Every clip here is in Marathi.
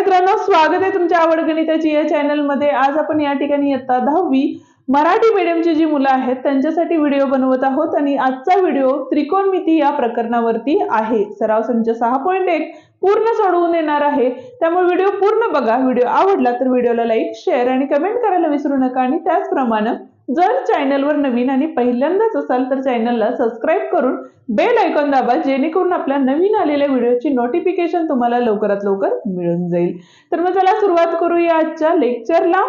मित्रांनो स्वागत आहे तुमच्या आवड गणिताची या चॅनलमध्ये आज आपण या ठिकाणी इयत्ता दहावी. मराठी मीडियमची जी मुलं आहेत त्यांच्यासाठी व्हिडिओ बनवत आहोत आणि आजचा व्हिडिओ त्रिकोणमिती या प्रकरणावरती आहे. सराव संच सहा पॉईंट एक पूर्ण सोडवून येणार आहे. त्यामुळे व्हिडिओ पूर्ण बघा. व्हिडिओ आवडला तर व्हिडिओला लाईक शेअर आणि कमेंट करायला विसरू नका. आणि त्याचप्रमाणे जर चॅनलवर नवीन आणि पहिल्यांदाच असाल तर चॅनलला सबस्क्राईब करून बेल आयकॉन दाबा जेणेकरून आपल्या नवीन आलेल्या व्हिडिओची नोटिफिकेशन तुम्हाला लवकरात लवकर मिळून जाईल. तर मग चला सुरुवात करूया आजच्या लेक्चरला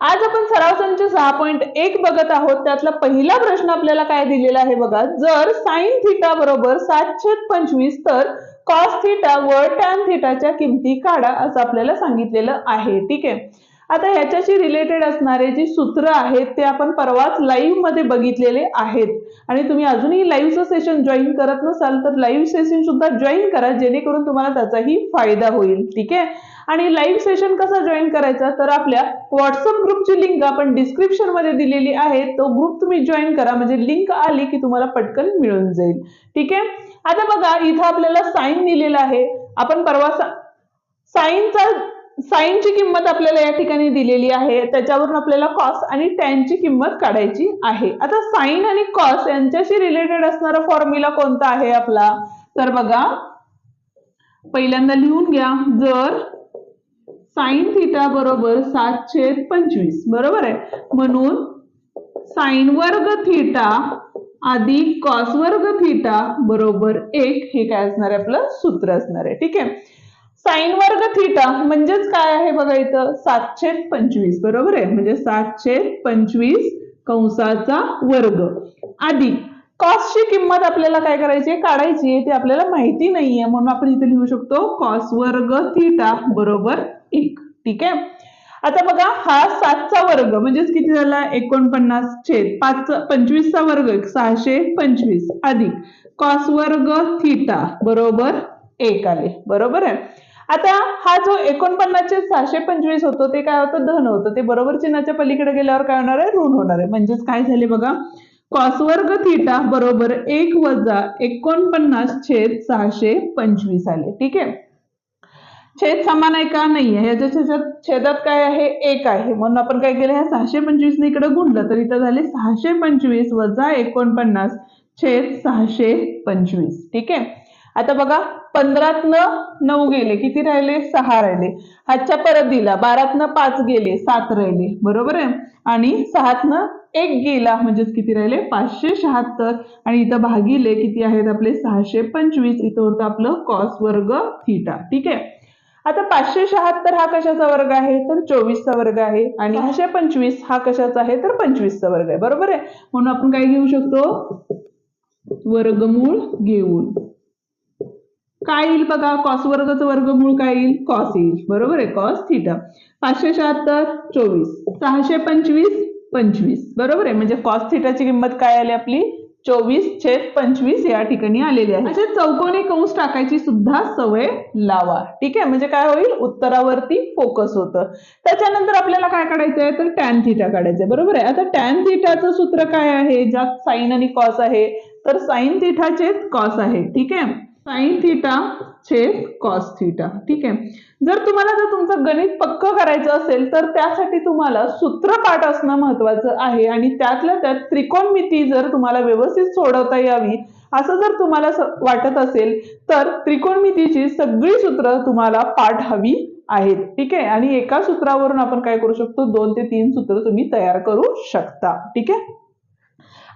आज आपण सराव संच सहा पॉईंट एक बघत आहोत. त्यातला पहिला प्रश्न आपल्याला काय दिलेला आहे बघा. जर साइन थिटा बरोबर सातशे पंचवीस तर कॉस थिटा व टॅन थिटाच्या किमती काढा असं आपल्याला सांगितलेलं आहे. ठीक आहे? आता ह्याच्याशी रिलेटेड असणारे जी सूत्र आहेत ते आपण परवाच लाईव्हमध्ये बघितलेले आहेत. आणि तुम्ही अजूनही लाईव्हचं सेशन जॉईन करत नसाल तर लाईव्ह सेशन सुद्धा जॉईन करा जेणेकरून तुम्हाला त्याचाही फायदा होईल. ठीक आहे? आणि लाईव्ह सेशन कसा जॉईन करायचा? तर आपल्या व्हॉट्सअप ग्रुपची लिंक आपण डिस्क्रिप्शनमध्ये दिलेली आहे. तो ग्रुप तुम्ही जॉईन करा. म्हणजे लिंक आली की तुम्हाला पटकन मिळून जाईल. ठीक आहे? आता बघा इथं आपल्याला साईन दिलेला आहे. आपण परवा साईनचा साईनची किंमत आपल्याला या ठिकाणी दिलेली आहे. त्याच्यावरून आपल्याला कॉस आणि टॅनची किंमत काढायची आहे. आता साईन आणि कॉस यांच्याशी रिलेटेड असणारा फॉर्म्युला कोणता आहे आपला? तर बघा पहिल्यांदा लिहून घ्या. जर साईन थिटा बरोबर सातशे पंचवीस बरोबर आहे? म्हणून साईन वर्ग थिटा अधिक कॉस वर्ग थिटा बरोबर एक हे काय असणार आहे? आपलं सूत्र असणार आहे. ठीक आहे? साईन वर्ग थिटा म्हणजेच काय आहे बघा इथं? सातशे पंचवीस बरोबर आहे? म्हणजे सातशे पंचवीस कंसाचा वर्ग. आधी कॉस्टची किंमत आपल्याला काय करायची आहे? काढायची आहे. ते आपल्याला माहिती नाहीये. म्हणून आपण इथे लिहू शकतो कॉस वर्ग थिटा बरोबर एक. ठीक आहे? आता बघा हा सातचा वर्ग म्हणजेच किती झाला? एकोणपन्नास छेद पाच पंचवीसचा वर्ग सहाशे पंचवीस. अधिक कॉस वर्ग थिटा बरोबर एक आले. बरोबर आहे? आता हा जो एकोणपन्नासचे सहाशे पंचवीस होतो ते काय होतं? धन होतं. ते बरोबर चिन्हाच्या पलीकडे गेल्यावर काय होणार आहे? ऋण होणार आहे. म्हणजेच काय झाले बघा? कॉसवर्ग थिटा बरोबर एक वजा एकोणपन्नास छेद सहाशे पंचवीस आले. ठीक आहे? छेद समान आहे का? नाही आहे. याच्या छेदात छेदात काय आहे? एक आहे. म्हणून आपण काय केलं? ह्या सहाशे पंचवीस इकडे गुणलं तर इथं झाले सहाशे पंचवीस वजा एकोणपन्नास छेद सहाशे पंचवीस. ठीक आहे? आता बघा पंधरातनं नऊ गेले. किती राहिले? सहा राहिले. आजच्या परत दिला. बारातनं पाच गेले. सात राहिले. बरोबर आहे? आणि सहातनं एक गेला. म्हणजेच किती राहिले? पाचशे शहात्तर. आणि इथं भागिले किती आहेत आपले? सहाशे पंचवीस. इथं होतं आपलं कॉस वर्ग थिटा ठीक आहे? आता पाचशे शहात्तर हा कशाचा वर्ग आहे? तर चोवीसचा वर्ग आहे. आणि सहाशे पंचवीस हा कशाचा आहे? तर पंचवीसचा वर्ग आहे. बरोबर आहे? म्हणून आपण काय घेऊ शकतो? वर्गमूळ घेऊन. काय येईल बघा? कॉस वर्गाचं वर्गमूळ काय येईल? कॉस येईल. बरोबर आहे? कॉस थिटा पाचशे शहात्तर चोवीस. सहाशे पंचवीस पंचवीस. बरोबर आहे? म्हणजे कॉस थिटाची किंमत काय आली आपली? चोवीस छेद पंचवीस या ठिकाणी आलेली आहे. असे चौकोनी कंस टाकायची सुद्धा सवय लावा. ठीक आहे? म्हणजे काय होईल? उत्तरावरती फोकस होतं. त्याच्यानंतर आपल्याला काय काढायचं आहे? तर टॅन थिटा काढायचं आहे. बरोबर आहे? आता टॅन थिटाचं सूत्र काय आहे? ज्यात साईन आणि कॉस आहे. तर साईन थिटाचे कॉस आहे. ठीक आहे? साईन थिटा छेद कॉस थिटा. ठीक आहे? जर तुम्हाला जर तुमचं गणित पक्क करायचं असेल तर त्यासाठी तुम्हाला सूत्रपाठ असणं महत्वाचं आहे. आणि त्यातल्या त्यात त्रिकोणमिती जर तुम्हाला व्यवस्थित सोडवता यावी असं जर तुम्हाला वाटत असेल तर त्रिकोणमितीची सगळी सूत्र तुम्हाला पाठ हवी आहेत. ठीक आहे? आणि एका सूत्रावरून आपण काय करू शकतो? दोन ते तीन सूत्र तुम्ही तयार करू शकता. ठीक आहे?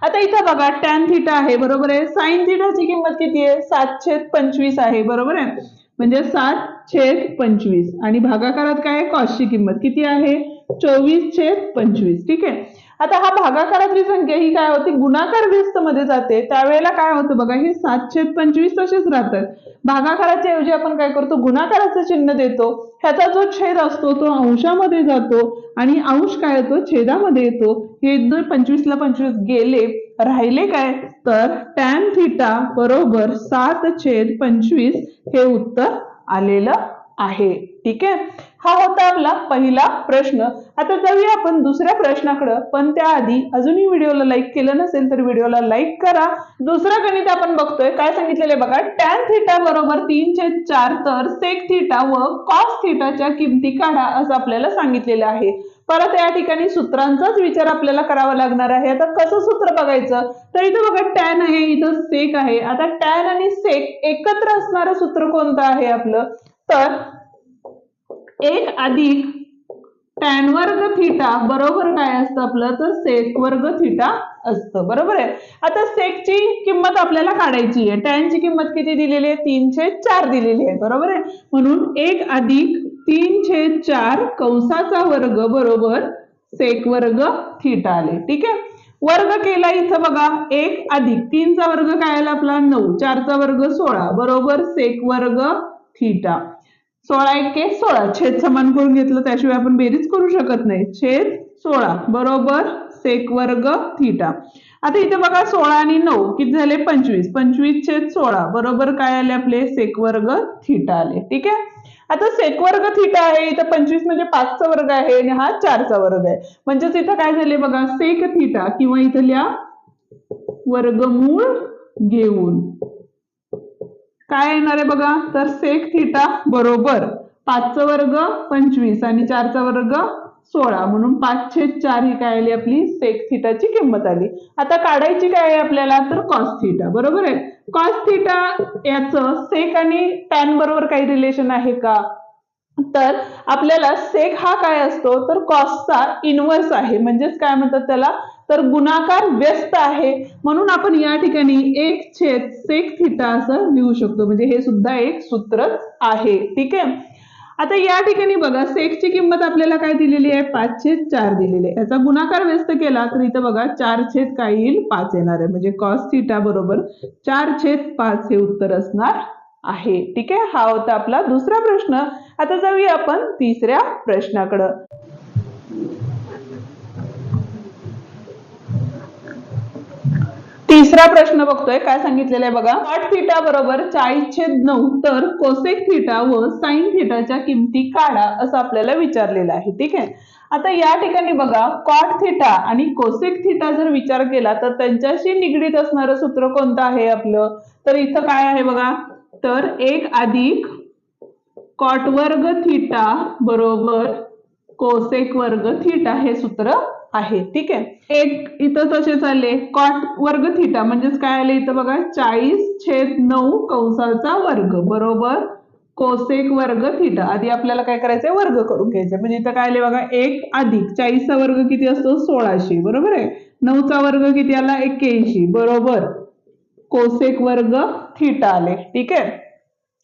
आता इथं बघा टॅन थिटा आहे बरोबर आहे? साईन थिटाची किंमत किती आहे? सात छेद पंचवीस आहे बरोबर आहे? म्हणजे सात छेद पंचवीस. आणि भागाकारात काय आहे? कॉसची किंमत किती आहे? चोवीस छेद पंचवीस. ठीक आहे? आता हा भागाकारातली संख्या ही काय होती? गुणाकार व्यस्त मध्ये जाते. त्यावेळेला काय होतं बघा हे सात छेद पंचवीस तसेच राहतात. भागाकाराच्या ऐवजी आपण काय करतो? गुणाकाराचं चिन्ह देतो. ह्याचा जो छेद असतो तो अंशामध्ये जातो. आणि अंश काय होतो? छेदामध्ये येतो. हे जर पंचवीसला पंचवीस गेले राहिले काय? तर टॅन थिटा बरोबर सात छेद पंचवीस हे उत्तर आलेलं आहे. ठीक आहे? हा होता आपला पहिला प्रश्न. आता जाऊया आपण दुसऱ्या प्रश्नाकडं. पण त्याआधी अजूनही व्हिडिओला लाईक केलं नसेल तर व्हिडिओला लाईक करा. दुसरं गणित आपण बघतोय. काय सांगितलेलं आहे बघा? टॅन थिटा बरोबर तीन चार तर सेक थिटा व कॉस थिटाच्या किमती काढा असं आपल्याला सांगितलेलं आहे. परत या ठिकाणी सूत्रांचाच विचार आपल्याला करावा लागणार आहे. आता कसं सूत्र बघायचं? तर इथं बघा टॅन आहे इथं सेक आहे. आता टॅन आणि सेक एकत्र असणारं सूत्र कोणतं आहे आपलं? तर एक अधिक टॅन वर्ग थिटा बरोबर काय असतं आपलं? तर सेक वर्ग थिटा असतं. बरोबर आहे? आता सेकची किंमत आपल्याला काढायची आहे. टॅनची किंमत किती दिलेली आहे? तीनशे चार दिलेली आहे. बरोबर आहे? म्हणून एक अधिक तीनशे चार कंसाचा वर्ग बरोबर सेक वर्ग थिटा आले. ठीक आहे? वर्ग केला इथं बघा. एक अधिक तीनचा वर्ग काय आला आपला? नऊ. चारचा वर्ग सोळा. बरोबर? सेक वर्ग थिटा सोळा एके सोळा. छेद समान करून घेतलं त्याशिवाय आपण बेरीज करू शकत नाही. छेद सोळा. बरोबर? सेक वर्ग थिटा आता इथे बघा सोळा आणि नऊ किती झाले? पंचवीस. पंचवीस छेद सोळा. बरोबर काय आले आपले? सेक वर्ग थिटा आले. ठीक आहे? आता सेक वर्ग थिटा आहे. इथं पंचवीस म्हणजे पाचचा वर्ग आहे आणि हा चारचा वर्ग आहे. म्हणजेच इथं काय झाले बघा? सेक थिटा किंवा इथं लिहा वर्गमूळ घेऊन. काय येणार आहे बघा? तर सेक थिटा बरोबर पाचचा वर्ग पंचवीस आणि चारचा वर्ग सोळा. म्हणून पाचशे चार ही काय आली आपली? सेक थिटाची किंमत आली. आता काढायची काय आहे आपल्याला? तर कॉस थिटा बरोबर आहे? कॉस थिटा याचं सेक आणि टॅन बरोबर काही रिलेशन आहे का? तर आपल्याला सेक हा काय असतो? तर कॉसचा इन्व्हर्स आहे. म्हणजेच काय म्हणतात त्याला? तर गुणाकार व्यस्त आहे. म्हणून आपण या ठिकाणी एक छेद सेक थिटा असं लिहू शकतो. म्हणजे हे सुद्धा एक सूत्रच आहे. ठीक आहे? आता या ठिकाणी बघा सेकची किंमत आपल्याला काय दिलेली आहे? पाच छेद चार दिलेली आहे. याचा गुणाकार व्यस्त केला तर इथं बघा चार छेद काय येईल? पाच येणार आहे. म्हणजे कॉस थिटा बरोबर चार छेद पाच हे उत्तर असणार आहे. ठीक आहे? हा होता आपला दुसरा प्रश्न. आता जाऊया आपण तिसऱ्या प्रश्नाकडं. तिसरा प्रश्न बघतोय. काय सांगितलेलं आहे बघा? कॉट थिटा बरोबर चाळीस छेद नऊ तर कोसेक थिटा व साईन थिटाच्या किमती काढा असं आपल्याला विचारलेलं आहे. ठीक आहे? आता या ठिकाणी बघा कॉट थिटा आणि कोसेक थिटा जर विचार केला तर त्यांच्याशी निगडीत असणारं सूत्र कोणतं आहे आपलं? तर इथं काय आहे बघा? तर एक अधिक कॉट वर्ग थिटा बरोबर कोसेक वर्ग थिटा हे सूत्र आहे. ठीक आहे? एक इथं तसे चालले. कॉट वर्ग थिटा म्हणजेच काय आले इथं बघा? चाळीस छेद नऊ कंसाचा वर्ग. बरोबर? कोसेक वर्ग थिटा आधी आपल्याला काय करायचंय? वर्ग करून घ्यायचं म्हणजे इथं काय आले बघा? एक अधिक. चाळीसचा वर्ग किती असतो? सोळाशे. बरोबर आहे? नऊचा वर्ग किती आला? एक्क्याऐंशी. बरोबर? कोसेक वर्ग थिटा आले ठीक आहे?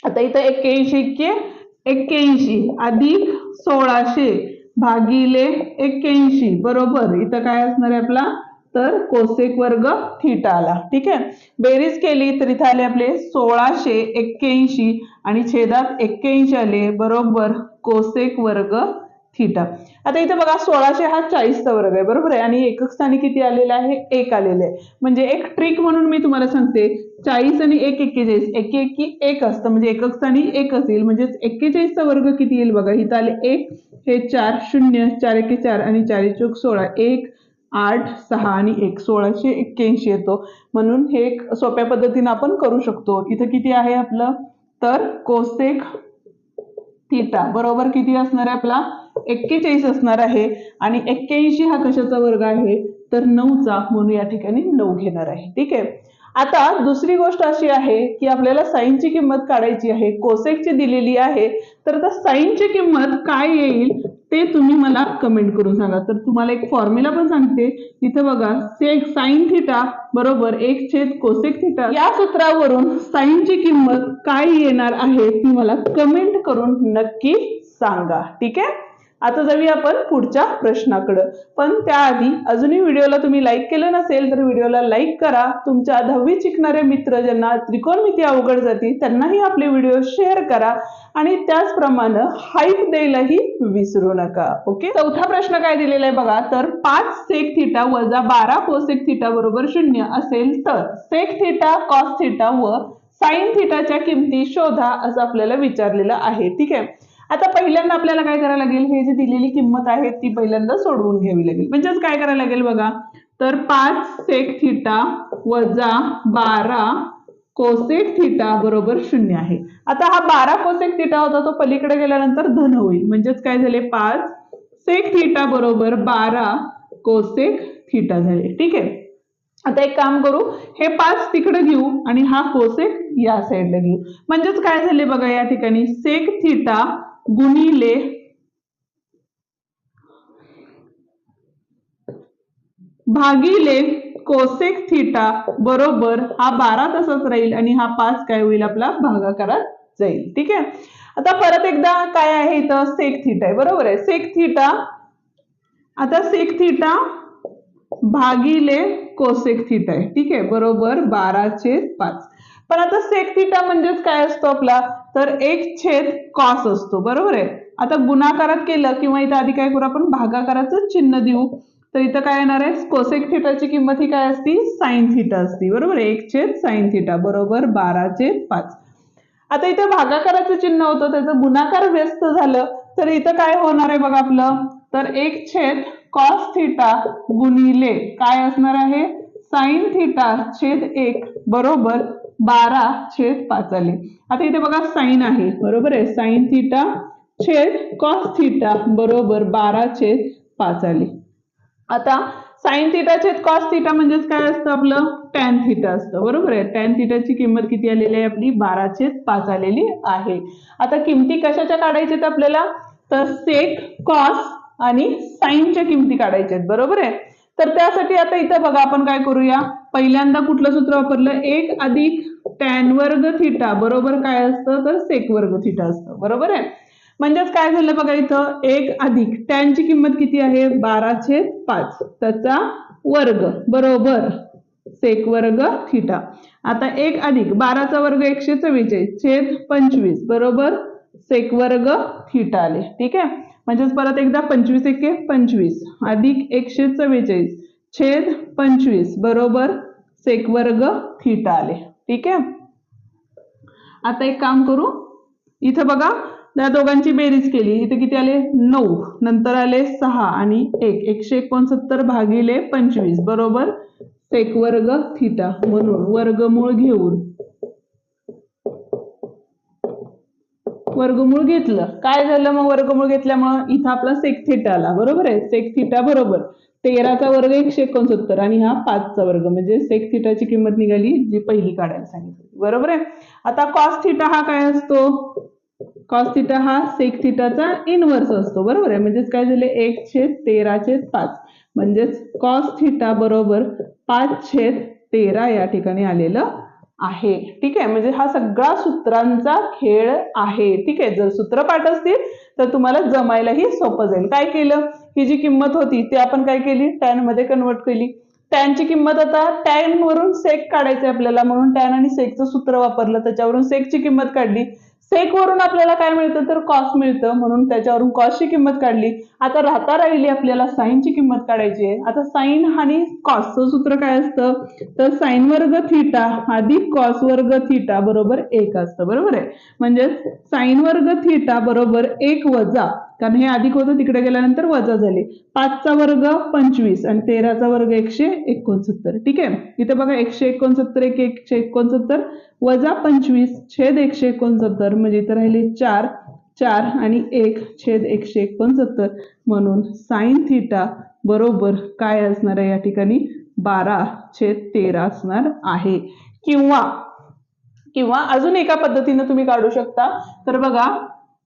आता इथं एक्क्याऐंशी इतके? एक्क्याऐंशी. अधिक सोळाशे. भागिले एक्क्याऐंशी. बरोबर. इथं काय असणार आहे आपला? तर कोसेक वर्ग थिटा आला ठीक आहे? बेरीज केली तर इथं आले आपले सोळाशे एक्क्याऐंशी आणि छेदात एक्क्याऐंशी आले. बरोबर. कोसेक वर्ग थिटा. आता इथे बघा सोळाशे हा चाळीसचा वर्ग आहे बरोबर आहे? आणि एकक स्थानी किती आलेला आहे? एक आलेले आहे. म्हणजे एक ट्रिक म्हणून मी तुम्हाला सांगते चाळीस आणि एक एक्केचाळीस एके एकी एक असतं. म्हणजे एकक स्थानी एक असेल म्हणजेच एक्केचाळीसचा वर्ग किती येईल बघा? इथं आले एक हे चार शून्य चार एके चार आणि चार चौक सोळा. एक आठ सहा आणि एक. सोळाशे एक्क्याऐंशी येतो. म्हणून हे एक सोप्या पद्धतीने आपण करू शकतो. इथं किती आहे आपलं? तर कोसेक थिटा. बरोबर किती असणार आहे आपला? एक्केचाळीस असणार आहे आणि एक्क्याऐंशी हा कशाचा वर्ग आहे? तर नऊचा म्हणून या ठिकाणी नऊ घेणार आहे. ठीक आहे? आता दुसरी गोष्ट अशी आहे की आपल्याला साईनची किंमत काढायची आहे कोसेकची दिलेली आहे. तर आता साईनची किंमत काय येईल ते तुम्ही मला कमेंट करून सांगा. तर तुम्हाला एक फॉर्म्युला पण सांगते. इथं बघा सेक साईन थिटा बरोबर एक छेद कोसेक थिटा या सूत्रावरून साईनची किंमत काय येणार आहे ती मला कमेंट करून नक्की सांगा. ठीक आहे? आता जाऊया आपण पुढच्या प्रश्नाकडं. पण त्याआधी अजूनही व्हिडिओला तुम्ही लाईक केलं नसेल तर व्हिडिओला लाईक करा. तुमच्या दहावी शिकणारे मित्र ज्यांना त्रिकोणमिती अवघड जाती त्यांनाही आपले व्हिडिओ शेअर करा. आणि त्याचप्रमाणे हाईप द्यायलाही विसरू नका ओके चौथा प्रश्न काय दिलेला आहे बघा तर पाच सेक थिटा वजा बारा कोसेक थिटा बरोबर शून्य असेल तर सेक थिटा कॉस थिटा व साईन थिटाच्या किमती शोधा असं आपल्याला विचारलेलं आहे ठीक आहे? आता पहिल्यांदा आपल्याला काय करायला लागेल? हे जी दिलेली किंमत आहे ती पहिल्यांदा सोडवून घ्यावी लागेल. म्हणजेच काय करायला लागेल बघा? तर पाच सेक थिटा वजा बारा कोसेक थिटा बरोबर शून्य आहे. आता हा बारा कोसेक थिटा होता तो पलीकडे गेल्यानंतर धन होईल. म्हणजेच काय झाले? पाच सेक थिटा बरोबर बारा कोसेक थिटा झाले. ठीक आहे? आता एक काम करू. हे पाच तिकडे घेऊ आणि हा कोसेक या साईडला घेऊ. म्हणजेच काय झाले बघा या ठिकाणी? सेक थिटा गुणिले भागिले कोसेक थिटा बरोबर हा बारा तसाच राहील आणि हा पाच काय होईल? आपला भागाकारात जाईल. ठीक आहे? आता परत एकदा काय आहे इथं? सेक थिटा आहे. बरोबर आहे? सेक थिटा आता सेक थिटा भागिले कोसेक थिटा आहे. ठीक आहे? बरोबर बाराचे पाच. पण आता सेक थिटा म्हणजेच काय असतो आपला? तर एक छेद कॉस असतो बरोबर आहे? आता गुणाकारात केलं किंवा इथं आधी काय करू आपण? भागाकाराचं चिन्ह देऊ. तर इथं काय येणार आहे? कोसेक थिटाची किंमत ही काय असती? साईन थिटा असती बरोबर आहे? एक छेद साईन थिटा बरोबर? बाराचे पाच. आता इथं भागाकाराचं चिन्ह होतं त्याचं गुणाकार व्यस्त झालं तर इथं काय होणार आहे बघा आपलं? तर एक छेद कॉस थिटा गुणिले काय असणार आहे? साईन थिटा छेद एक बरोबर? बारा छेद पाच आले. आता इथे बघा साईन आहे. बरोबर आहे? साईन थिटा छेद कॉस थिटा बरोबर बारा छेद पाच आले. आता साईन थिटा छेद कॉस थिटा म्हणजेच काय असतं आपलं? टॅन थिटा असतं. बरोबर आहे? टॅन थिटाची किंमत किती आलेली आहे आपली? बारा छेद पाच आलेली आहे. आता किमती कशाच्या काढायच्यात आपल्याला? तर सेक कॉस आणि साईनच्या किमती काढायच्या आहेत. बरोबर आहे? तर त्यासाठी आता इथं बघा आपण काय करूया? पहिल्यांदा कुठलं सूत्र वापरलं? एक अधिक टॅन वर्ग थिटा बरोबर काय असतं? तर सेक वर्ग थिटा असतं. बरोबर आहे? म्हणजेच काय झालं बघा इथं? एक अधिक टॅनची किंमत किती आहे? बाराशे पाच. त्याचा वर्ग. बरोबर. सेक वर्ग थिटा आता एक अधिक. बाराचा वर्ग एकशे चव्वेचाळीस छेद पंचवीस. बरोबर? सेक वर्ग थिटा आले. ठीक आहे? म्हणजेच परत एकदा पंचवीस एके पंचवीस. अधिक एकशे चव्वेचाळीस छेद पंचवीस बरोबर सेक वर्ग थीटा आले. ठीक आहे? आता एक काम करू. इथं बघा त्या दोघांची बेरीज केली. इथे किती आले? नऊ. नंतर आले सहा आणि एक. एकशे एकोणसत्तर भागिले पंचवीस बरोबर सेक वर्ग थीटा म्हणून वर्गमूळ घेऊन वर्गमूळ घेतलं. काय झालं मग वर्गमूळ घेतल्यामुळं? इथं आपला सेक थिटा आला. बरोबर आहे? सेक थिटा बरोबर. तेराचा वर्ग एकशे एकोणसत्तर आणि हा पाचचा वर्ग. म्हणजे सेक थिटाची किंमत निघाली जी पहिली काढायला सांगितली. बरोबर आहे? आता कॉस थिटा हा काय असतो? कॉस थिटा हा सेक थिटाचा इनवर्स असतो. बरोबर आहे? म्हणजेच काय झाले? एक छेद तेरा छेद पाच. म्हणजेच कॉस थिटा बरोबर पाच छेद तेरा या ठिकाणी आलेलं आहे. ठीक आहे? म्हणजे हा सगळा सूत्रांचा खेळ आहे. ठीक आहे? जर सूत्र पाठ असतील तर तुम्हाला जमायलाही सोपं जाईल. काय केलं? ही जी किंमत होती ती आपण काय केली? टॅनमध्ये कन्वर्ट केली. टॅनची किंमत आता टॅन वरून सेक काढायचे आपल्याला. म्हणून टॅन आणि सेकचं सूत्र वापरलं त्याच्यावरून सेकची किंमत काढली. सेक वरून आपल्याला काय मिळतं? तर कॉस मिळतं. म्हणून त्याच्यावरून कॉसची किंमत काढली. आता राहता राहिली आपल्याला साईनची किंमत काढायची आहे. आता साईन आणि कॉसचं सूत्र काय असतं? तर साईन वर्ग थिटा अधिक कॉस वर्ग थिटा बरोबर एक असतं. बरोबर आहे? म्हणजे साईन वर्ग थिटा बरोबर एक वजा कारण हे अधिक होतं तिकडे गेल्यानंतर वजा झाले. पाचचा वर्ग पंचवीस आणि तेराचा वर्ग एकशे एकोणसत्तर. ठीक आहे? इथे बघा एकशे एकोणसत्तर एक एकशे एकोणसत्तर वजा पंचवीस छेद एकशे एकोणसत्तर म्हणजे इथं राहिले चार चार आणि एक छेद एकशे एकोणसत्तर. म्हणून साईन थिटा बरोबर काय असणार आहे या ठिकाणी? बारा छेद तेरा असणार आहे. किंवा किंवा अजून एका पद्धतीनं तुम्ही काढू शकता. तर बघा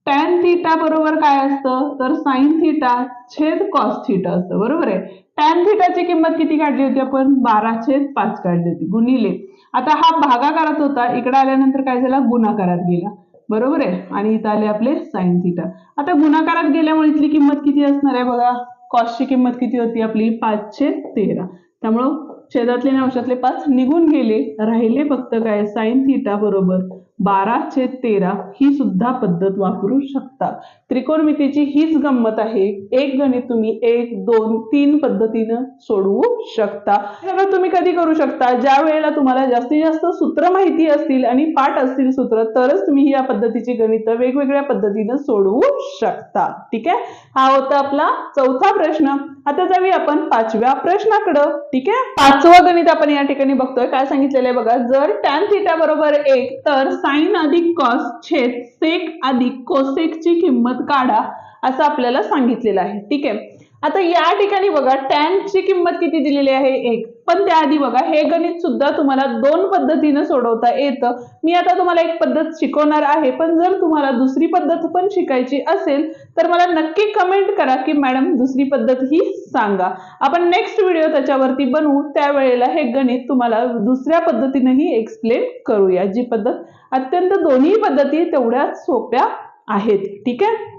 टॅन थिटा बरोबर काय असतं? तर साईन थिटा छेद कॉस थिटा असतं. बरोबर आहे? टॅन थिटाची किंमत किती काढली होती आपण? बारा छेद पाच काढली होती. गुणिले. आता हा भागाकारात होता. इकडे आल्यानंतर काय झाला? गुणाकारात गेला. बरोबर आहे? आणि इथं आले आपले साईन थिटा आता गुणाकारात गेल्यामुळे इथली किंमत किती असणार आहे बघा? कॉसची किंमत किती होती आपली? पाचशे तेरा. त्यामुळं छेदातले आणि अंशातले पाच निघून गेले. राहिले फक्त काय? साईन थिटा बरोबर. बारा छेद तेरा ही सुद्धा पद्धत वापरू शकता. त्रिकोणमितीची हीच गंमत आहे. एक गणित तुम्ही एक दोन तीन पद्धतीनं सोडवू शकता. हे सगळं तुम्ही कधी करू शकता? ज्या वेळेला तुम्हाला जास्तीत जास्त सूत्र माहिती असतील आणि पाठ असतील सूत्र तरच तुम्ही या पद्धतीची गणित वेगवेगळ्या पद्धतीनं सोडवू शकता. ठीक आहे? हा होता आपला चौथा प्रश्न. आता जाऊया आपण पाचव्या प्रश्नाकडं. ठीक आहे? पाचवं गणित आपण या ठिकाणी बघतोय. काय सांगितलेलं आहे बघा? जर टॅन थिटा बरोबर एक तर साइन अधिक कॉस छेद सेक अधिक कोसेकची किंमत काढा असं आपल्याला सांगितलेलं आहे. ठीक आहे? आता या ठिकाणी बघा टॅनची ची किंमत किती दिलेली आहे? एक. पण त्याआधी बघा हे गणित सुद्धा तुम्हाला दोन पद्धतीनं सोडवता येतं. मी आता तुम्हाला एक पद्धत शिकवणार आहे पण जर तुम्हाला दुसरी पद्धत पण शिकायची असेल तर मला नक्की कमेंट करा की मॅडम दुसरी पद्धत ही सांगा. आपण नेक्स्ट व्हिडिओ त्याच्यावरती बनवू. त्यावेळेला हे गणित तुम्हाला दुसऱ्या पद्धतीनेही एक्सप्लेन करूया. जी पद्धत अत्यंत दोन्ही पद्धती तेवढ्या सोप्या आहेत. ठीक आहे?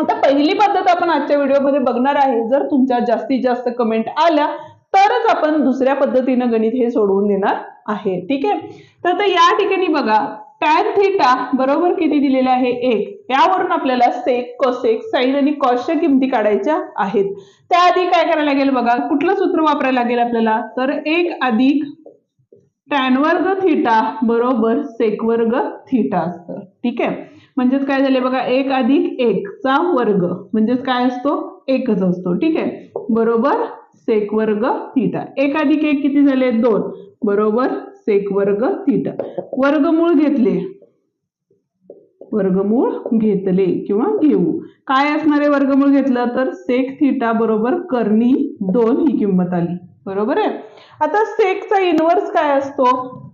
आता पहिली पद्धत आपण आजच्या व्हिडिओमध्ये बघणार आहे. जर तुमच्या जास्तीत जास्त कमेंट आल्या तरच आपण दुसऱ्या पद्धतीनं गणित हे सोडवून देणार आहे. ठीक आहे? तर या ठिकाणी बघा टॅन थिटा बरोबर किती दिलेले आहे? एक. यावरून आपल्याला सेक कोसेक साईन आणि कॉसच्या किमती काढायच्या आहेत. त्याआधी काय करायला लागेल बघा कुठलं सूत्र वापरायला लागेल आपल्याला? तर एक अधिक टॅन वर्ग थिटा बरोबर सेक वर्ग थिटा असतं. ठीक आहे? म्हणजेच काय झाले बघा एक अधिक एकचा वर्ग. म्हणजेच काय असतो? एकच असतो. ठीक आहे? बरोबर सेक वर्ग थिटा एक अधिक एक किती झाले? दोन. बरोबर सेक वर्ग थिटा वर्गमूळ घेतले. वर्गमूळ घेतले किंवा घेऊ. काय असणारे वर्गमूळ घेतलं? तर सेक थिटा बरोबर करणी दोन ही किंमत आली. बरोबर आहे? आता सेकचा इनवर्स काय असतो?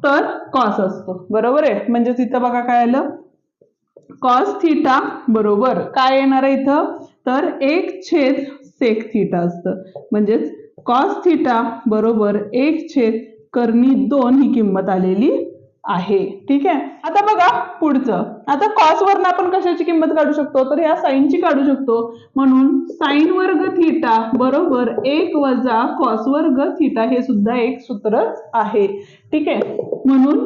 तर कॉस असतो. बरोबर आहे? म्हणजे तिथं बघा काय आलं? कॉस थिटा बरोबर काय येणार आहे इथं? तर एक छेद सेक थिटा असतं. म्हणजेच कॉस थिटा बरोबर एक छेद करणी दोन ही किंमत आलेली आहे. ठीक आहे? आता बघा पुढचं. आता कॉस वरनं आपण कशाची किंमत काढू शकतो? तर या साईनची काढू शकतो. म्हणून साईन वर्ग थिटा बरोबर एक वजा कॉस वर्ग थिटा हे सुद्धा एक सूत्रच आहे. ठीक आहे? म्हणून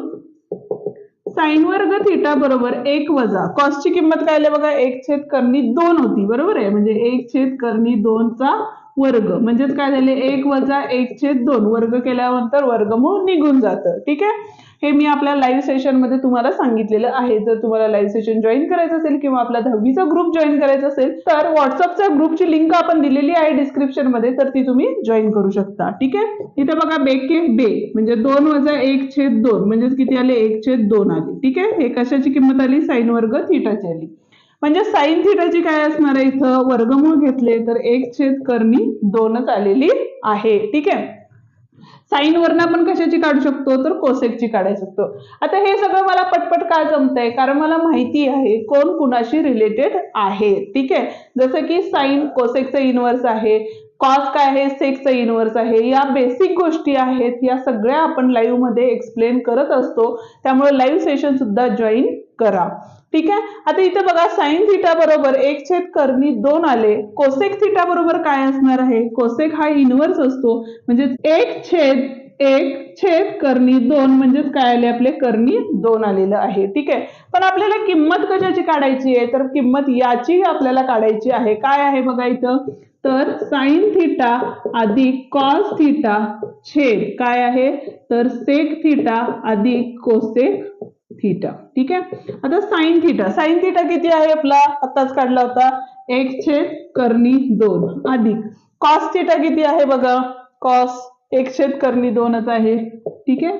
साईन वर्ग थिटा बरोबर एक वजा. कॉसची किंमत काय आली बघा? एक छेद करणी दोन होती. बरोबर आहे? म्हणजे एक छेद करणी दोनचा वर्ग. म्हणजेच काय झाले? एक वजा एक छेद दोन. वर्ग केल्यानंतर वर्गमूळ निघून जातं. ठीक आहे? हे मी आपल्या लाईव्ह सेशनमध्ये तुम्हाला सांगितलेलं आहे. जर तुम्हाला लाईव्ह सेशन जॉईन करायचं असेल किंवा आपला दहावीचा ग्रुप जॉईन करायचा असेल तर व्हॉट्सअपच्या ग्रुपची लिंक आपण दिलेली आहे डिस्क्रिप्शनमध्ये तर ती तुम्ही जॉईन करू शकता. ठीक आहे? इथे बघा बेके बे म्हणजे दोन वजा एक छेद दोन म्हणजेच किती आले? एक छेद दोन आले. ठीक आहे? हे कशाची किंमत आली? साईन वर्ग थिटाची आली. म्हणजे साईन थिटाची काय असणार आहे इथं? वर्गमूळ घेतले तर एक छेद करणी दोनच आलेली आहे. ठीक आहे? साईन वरनं आपण कशाची काढू शकतो? तर कोसेकची काढू शकतो. आता हे सगळं मला पटपट काय जमतंय? कारण मला माहिती आहे कोण कुणाशी रिलेटेड आहे. ठीक आहे? जसं की साईन कोसेकचं इनवर्स आहे कॉस काय आहे सेक्सचा इनवर्स आहे या बेसिक गोष्टी आहेत. या सगळ्या आपण लाईव्हमध्ये एक्सप्लेन करत असतो. त्यामुळे लाईव्ह सेशन सुद्धा जॉईन करा. ठीक आहे? आता इथं बघा साईन थिटा बरोबर एक छेद कर्णी दोन आले. कोसेक थिटा बरोबर काय असणार आहे? कोसेक हा इनवर्स असतो. म्हणजे एक छेद एक छेद कर्णी दोन म्हणजेच काय आले? आपले कर्णी दोन आलेलं आहे. ठीक आहे? पण आपल्याला किंमत कशाची काढायची आहे? तर किंमत याचीही आपल्याला काढायची आहे. काय आहे बघा इथं? तर साईन थिटा अधिक कॉस थिटा छेद. काय आहे? तर सेक थिटा अधिक कोसेक थिटा ठीक आहे? आता साईन थिटा साईन थिटा किती आहे आपला? आत्ताच काढला होता. एक छेद कर्णी दोन. अधिक कॉस थिटा किती आहे बघा? कॉस एक छेद कर्णी दोनच आहे. ठीक आहे?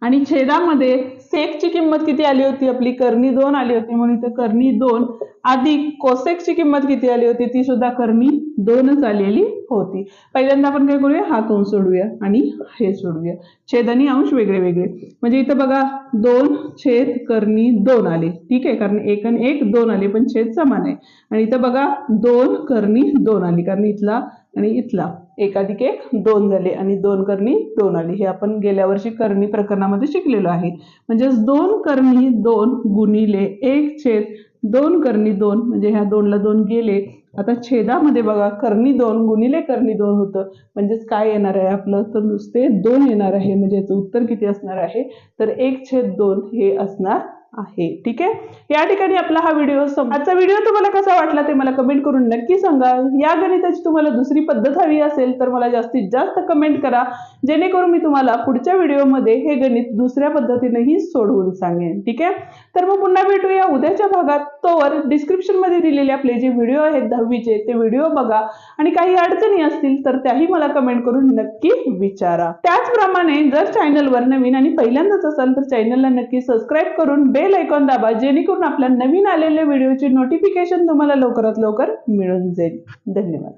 आणि छेदामध्ये सेकची किंमत किती आली होती? आपली कर्णी दोन आली होती. म्हणून इथं कर्णी दोन. अधिक कोसेकची किंमत किती आली होती? ती सुद्धा कर्णी दोनच आलेली होती. पहिल्यांदा आपण काय करूया? हा कंस सोडूया आणि हे सोडूया. छेद आणि अंश वेगळे वेगळे. म्हणजे इथं बघा दोन छेद करणी दोन आले. ठीक आहे? कारण एक आणि एक दोन आले पण छेद समान आहे. आणि इथं बघा दोन करणी दोन आली. कारण इथला आणि इथला. एकाधिक एक दोन झाले आणि दोन करणी दोन आली. हे आपण गेल्या वर्षी करणी प्रकरणामध्ये शिकलेलो आहे. म्हणजेच दोन करणी दोन गुणिले एक छेद दोन करणी दोन म्हणजे ह्या दोनला दोन गेले. आता छेदामध्ये बघा करणी दोन गुणिले करणी दोन होतं. म्हणजेच काय येणार आहे आपलं? तर नुसते दोन येणार आहे. म्हणजे याचं उत्तर किती असणार आहे? तर एक छेद दोन हे असणार आहे. ठीक आहे? या ठिकाणी आपला हा व्हिडिओ आजचा व्हिडिओ तुम्हाला कसा वाटला ते मला कमेंट करून नक्की सांगा. या गणिताची तुम्हाला दुसरी पद्धत हवी असेल तर मला जास्तीत जास्त कमेंट करा. जेणेकरून मी तुम्हाला पुढच्या व्हिडिओमध्ये हे गणित दुसऱ्या पद्धतीनेही सोडवून सांगेन. ठीक आहे? तर मग पुन्हा भेटूया उद्याच्या भागात. तोवर डिस्क्रिप्शनमध्ये दिलेले आपले जे व्हिडिओ आहेत दहावीचे ते व्हिडिओ बघा. आणि काही अडचणी असतील तर त्याही मला कमेंट करून नक्की विचारा. त्याचप्रमाणे जर चॅनलवर नवीन आणि पहिल्यांदाच असाल तर चॅनलला नक्की सबस्क्राईब करून बेल ऐकॉन दाबा जेणेकरून आपल्या नवीन आलेल्या व्हिडिओची नोटिफिकेशन तुम्हाला लवकरात लवकर मिळून जाईल. धन्यवाद.